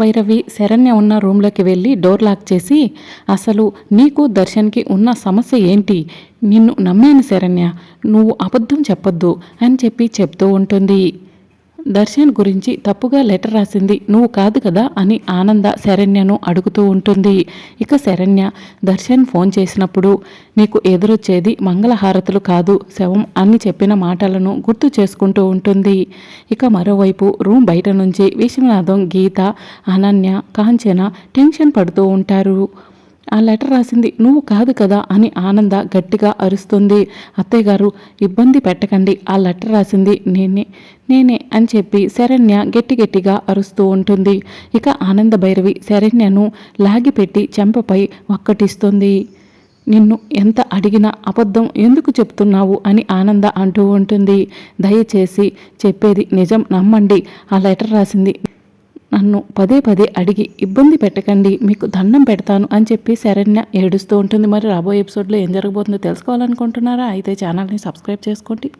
భైరవి శరణ్య ఉన్న రూమ్లోకి వెళ్ళి డోర్ లాక్ చేసి అసలు నీకు దర్శన్కి ఉన్న సమస్య ఏంటి? నిన్ను నమ్మాను శరణ్య. నువ్వు అబద్ధం చెప్పొద్దు అని చెప్పి చెప్తూ ఉంటుంది. దర్శన్ గురించి తప్పుగా లెటర్ రాసింది. నువ్వు కాదు కదా అని ఆనంద శరణ్యను అడుగుతూ ఉంటుంది. ఇక శరణ్య దర్శన్ ఫోన్ చేసినప్పుడు నీకు ఎదురొచ్చేది మంగళహారతులు కాదు శవం అని చెప్పిన మాటలను గుర్తు చేసుకుంటూ ఉంటుంది. ఇక మరోవైపు రూమ్ బయట నుంచి విశ్వనాథం గీత అనన్య కాంచన టెన్షన్ పడుతూ ఉంటారు. ఆ లెటర్ రాసింది నువ్వు కాదు కదా అని ఆనంద గట్టిగా అరుస్తుంది. అత్తయ్య గారు ఇబ్బంది పెట్టకండి ఆ లెటర్ రాసింది నేనే నేనే అని చెప్పి శరణ్య గట్టి గట్టిగా అరుస్తూ ఉంటుంది. ఇక ఆనంద భైరవి శరణ్యను లాగిపెట్టి చెంపపై ఒక్కటిస్తుంది నిన్ను ఎంత అడిగినా అబద్ధం ఎందుకు చెప్తున్నావు? అని ఆనంద అంటూ ఉంటుంది. దయచేసి చెప్పేది నిజం నమ్మండి ఆ లెటర్ రాసింది నన్ను పదే పదే అడిగి ఇబ్బంది పెట్టకండి మీకు దండం పెడతాను అని చెప్పి శరణ్య ఏడుస్తూ ఉంటుంది. మరి రాబోయే ఎపిసోడ్లో ఏం జరగబోతుందో తెలుసుకోవాలనుకుంటున్నారా? అయితే ఛానల్ని సబ్స్క్రైబ్ చేసుకోండి.